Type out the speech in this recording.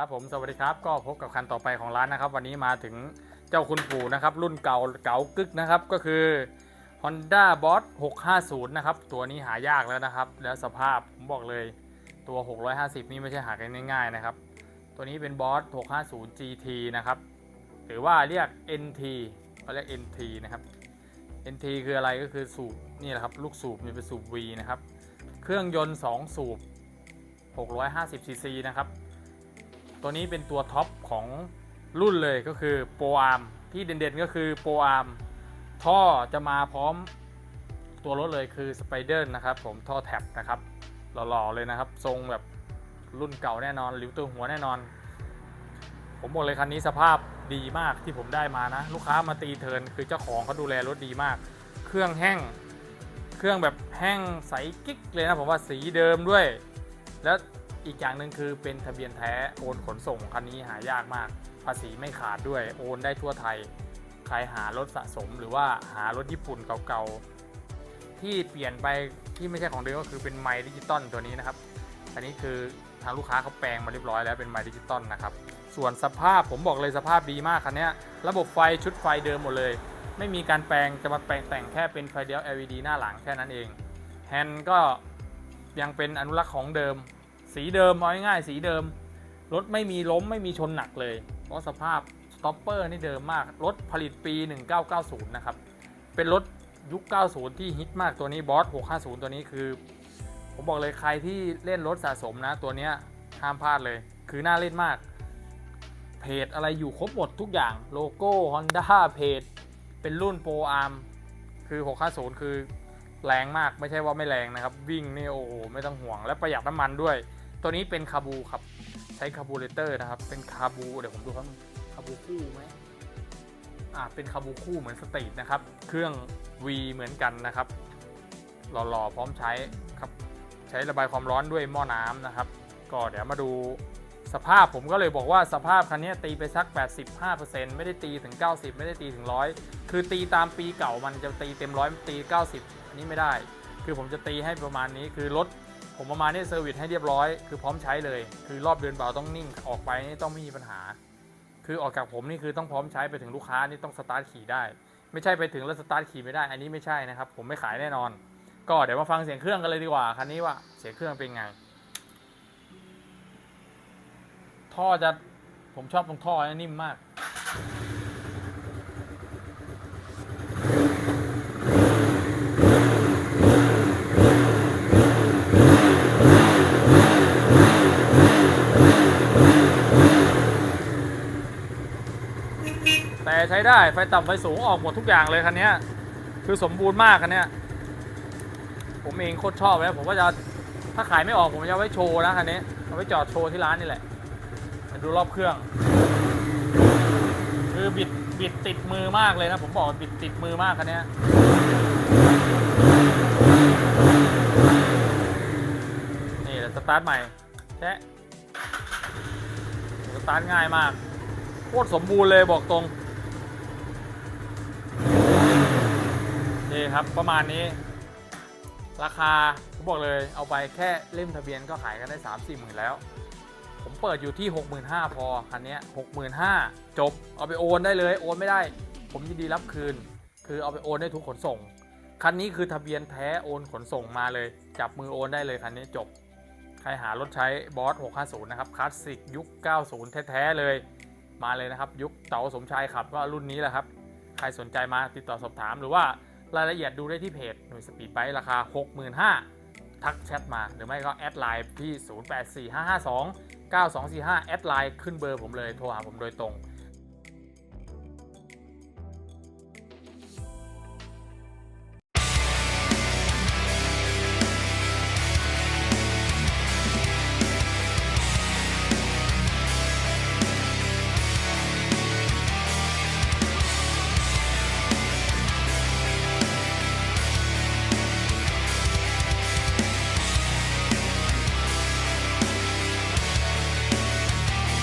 ครับผมสวัสดีครับก็พบกับคันต่อไปของร้านนะครับ วันนี้มาถึงเจ้าคุณปู่นะครับ รุ่นเก่าเก่ากึกนะครับ ก็คือ Honda Boss 650 นะครับ ตัวนี้หายากแล้วนะครับ แล้วสภาพผมบอกเลยตัว 650 นี่ไม่ใช่หากันง่ายๆนะครับ ตัวนี้เป็น Boss 650 GT นะครับหรือว่าเรียก NT เขาเรียก NT นะครับ NT คืออะไรก็คือสูบนี่แหละครับลูกสูบนี่เป็นสูบ V นะครับ เครื่องยนต์ 2 สูบ 650 cc นะครับ ตัวนี้เป็นตัวท็อปของรุ่นเลยก็คือโปรอาร์มที่เด่นๆก็คือโปรอาร์มท่อจะมาพร้อมตัวรถเลยคือสไปเดอร์นะครับผมท่อแท็บนะครับหล่อๆเลยนะครับ ทรงแบบรุ่นเก่าแน่นอนหลิวตัวหัวแน่นอน ผมบอกเลยคันนี้สภาพดีมากที่ผมได้มานะ ลูกค้ามาตีเทินคือเจ้าของเขาดูแลรถดีมาก เครื่องแห้ง เครื่องแบบแห้งใสกิ๊กเลยนะผมว่าสีเดิมด้วย แล้ว อีกอย่างหนึ่งคือเป็นทะเบียนแท้โอนขนส่งคันนี้หายากมาก ภาษีไม่ขาดด้วยโอนได้ทั่วไทย ใครหารถสะสมหรือว่าหารถญี่ปุ่นเก่าๆ ที่เปลี่ยนไปที่ไม่ใช่ของเดิมก็คือเป็นไมค์ดิจิตอลตัวนี้นะครับ อันนี้คือทางลูกค้าเขาแปลงมาเรียบร้อยแล้วเป็นไมค์ดิจิตอลนะครับ ส่วนสภาพผมบอกเลยสภาพดีมากคันนี้ระบบไฟชุดไฟเดิมหมดเลย ไม่มีการแปลงจะมาแปลงแต่งแค่เป็นไฟเดียว LED หน้าหลังแค่นั้นเองแฮนด์ก็ยังเป็นอนุรักษ์ของเดิม สีเดิมเอาง่ายๆสีเดิม รถไม่มีล้มไม่มีชนหนักเลย เพราะสภาพสต็อปเปอร์นี่เดิมมาก รถผลิตปี 1990 นะครับ เป็นรถยุค 90 ที่ฮิตมากตัวนี้บอส 650 ตัวนี้คือ ผมบอกเลยใครที่เล่นรถสะสมนะ ตัวเนี้ยห้ามพลาดเลย คือน่าเล่นมาก เพจอะไรอยู่ครบหมดทุกอย่างโลโก้ Honda เพจเป็นรุ่นโปรอาร์มคือ 650 คือแรงมากไม่ใช่ว่าไม่แรงนะครับ วิ่งนี่โอ้โหไม่ต้องห่วงและประหยัดน้ำมันด้วย ตัวนี้เป็นคาบูครับ ใช้คาบูเรเตอร์นะครับ เป็นคาบูเดี๋ยวผมดูครับคาบูคู่ไหมอ่าเป็นคาบูคู่เหมือนสตรีทนะครับ เครื่อง V เหมือนกันนะครับหล่อๆพร้อมใช้ครับ ใช้ระบายความร้อนด้วยหม้อน้ำนะครับ ก็เดี๋ยวมาดูสภาพผมก็เลยบอกว่าสภาพคันนี้ตีไปสัก 85%ไม่ได้ตีถึง 90 ไม่ได้ตีถึง 100 คือตีตามปีเก่ามันจะตีเต็มร้อยตี 90 อันนี้ไม่ได้ คือผมจะตีให้ประมาณนี้คือรถ ผมประมาณนี้เซอร์วิสให้เรียบร้อย คือพร้อมใช้เลย คือรอบเดินเบาต้องนิ่งออกไปนี่ต้องไม่มีปัญหา คือออกจากผมนี่คือต้องพร้อมใช้ไปถึงลูกค้านี่ต้องสตาร์ทขี่ได้ ไม่ใช่ไปถึงแล้วสตาร์ทขี่ไม่ได้ อันนี้ไม่ใช่นะครับ ผมไม่ขายแน่นอน ก็เดี๋ยวมาฟังเสียงเครื่องกันเลยดีกว่าคันนี้ว่าเสียงเครื่องเป็นไง ท่อจะผมชอบตรงท่อนะนิ่มมาก ใช้ได้ ไฟต่ำไฟสูงออกหมดทุกอย่างเลยคันนี้คือสมบูรณ์มากคันนี้ผมเองโคตรชอบเลยผมก็จะถ้าขายไม่ออกผมจะไว้โชว์นะคันนี้เอาไว้จอดโชว์ที่ร้านนี่แหละมาดูรอบเครื่อง คือบิดบิดติดมือมากเลยนะ ผมบอกบิดติดมือมากคันนี้นี่สตาร์ทใหม่แชะสตาร์ทง่ายมากโคตรสมบูรณ์เลยบอกตรง นี่ครับประมาณนี้ ราคาผมบอกเลยเอาไปแค่เล่มทะเบียนก็ขายกันได้ 3 4หมื่นแล้ว ผมเปิดอยู่ที่ 65,000พอคันนี้65,000จบ เอาไปโอนได้เลย โอนไม่ได้ ผมยินดีรับคืน คือเอาไปโอนได้ทุกขนส่ง คันนี้คือทะเบียนแท้โอนขนส่งมาเลย จับมือโอนได้เลยคันนี้จบ ใครหารถใช้บอส650 นะครับคลาสสิกยุค 90 แท้ๆเลย มาเลยนะครับ ยุคเต๋าสมชายขับก็รุ่นนี้แหละครับ ใครสนใจมาติดต่อสอบถามหรือว่า รายละเอียดดูได้ที่เพจหน่วยสปีดไบค์ราคา 65,000ทักแชทมา หรือไม่ก็แอดไลน์ที่ 0845529245 แอดไลน์ขึ้นเบอร์ผมเลยโทรหาผมโดยตรง